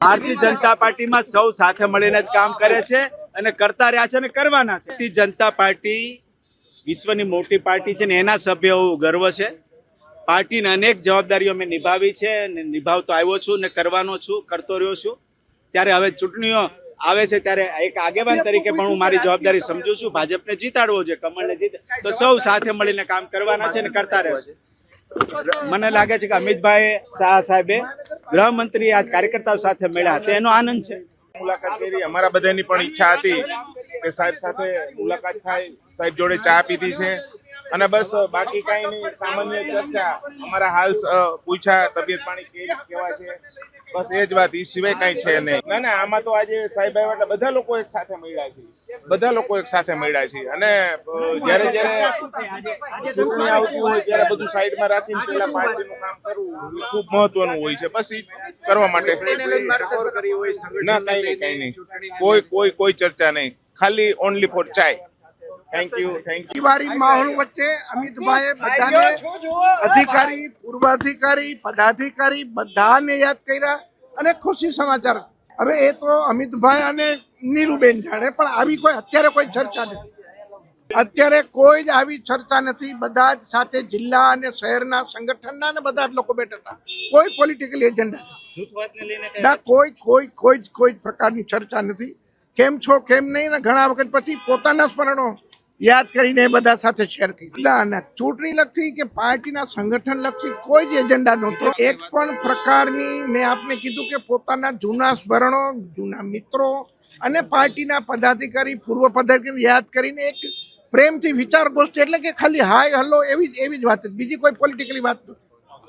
ભારતીય જનતા પાર્ટીમાં સૌ સાથે મળીને જ કામ કરે છે અને કરતા રહ્યા છે અને કરવાના છે. ભારતીય જનતા પાર્ટી વિશ્વની મોટી પાર્ટી છે ને એના સભ્યો ગર્વ છે. પાર્ટીની અનેક જવાબદારીઓ મેં નિભાવી છે અને નિભાવતો આવ્યો છું ને કરવાનો છું, કરતો રહ્યો છું. ત્યારે હવે ચૂંટણીઓ આવે છે ત્યારે એક આગેવાન તરીકે પણ હું મારી જવાબદારી સમજુ છું. ભાજપને જીતાડવો છે કમળને જીત તો સૌ સાથે મળીને કામ કરવાના છે ને કરતા રહેશે. મને લાગે છે કે અમિતભાઈ શાહ સાહેબે ગૃહમંત્રી આજ કાર્યકર્તાઓ સાથે મળ્યા. તેનો આનંદ છે. મુલાકાત કરી. અમારા બધાની પણ ઈચ્છા હતી કે સાહેબ સાથે મુલાકાત થાય. સાહેબ જોડે ચા પીધી છે. અને બસ બાકી કાંઈ નહીં, સામાન્ય ચર્ચા. અમારા હાલ પૂછ્યા, તબિયત પાણી કે- કેવા છે? બસ એ જ વાત. એ સિવાય કાંઈ છે નહીં. ના ના, આમાં તો આજે સાહેબ આવ્યા એટલે બધા લોકો એક સાથે મળ્યા છે. બધા લોકો એક સાથે મળ્યા છે. અને જ્યારે જ્યારે ચૂંટણી આવતી હોય ત્યારે બધું સાઈડમાં રાખીને પેલા પાર્ટીનું કામ કરવું ખૂબ મહત્વનું હોય છે. બસ કરવા માટે ના કઈ નહીં કઈ નહીં. કોઈ કોઈ કોઈ ચર્ચા નહીં. ખાલી ઓનલી ફોર ચાય થેન્ક યુ થેન્ક યુ વારી માહોલ વચ્ચે અમિતભાઈએ બધાને અધિકારી પૂર્વાધિકારી પદાધિકારી બધાને યાદ કર્યા અને ખુશી સમાચાર હવે એ તો અમિતભાઈ અને નીરુબેન જાણે પણ આવી કોઈ અત્યારે કોઈ ચર્ચા નથી. અત્યારે કોઈ જ આવી ચર્ચા નથી. બધા જ સાથે જિલ્લા અને શહેરના સંગઠનના ને બધા જ લોકો બેઠા હતા. કોઈ પોલિટિકલ એજન્ડા કોઈ કોઈ કોઈ જ કોઈ જ પ્રકારની ચર્ચા નથી. કેમ છો કેમ નહીં ને ઘણા વખત પછી પોતાના સ્મરણો યાદ કરીને બધા સાથે શેર કરી. ના ના, ચૂંટણી લક્ષી કે પાર્ટીના સંગઠન લક્ષી કોઈ જ એજન્ડા નહોતો. એક પણ પ્રકારની મેં આપને કીધું કે પોતાના જૂના સ્મરણો, જૂના મિત્રો અને પાર્ટીના પદાધિકારી, પૂર્વ પદાધિકારી યાદ કરીને એક પ્રેમથી વિચાર ગોષ્ઠી એટલે કે ખાલી હાય, હલો એવી એવી જ વાત બીજી કોઈ પોલિટિકલી વાત નથી.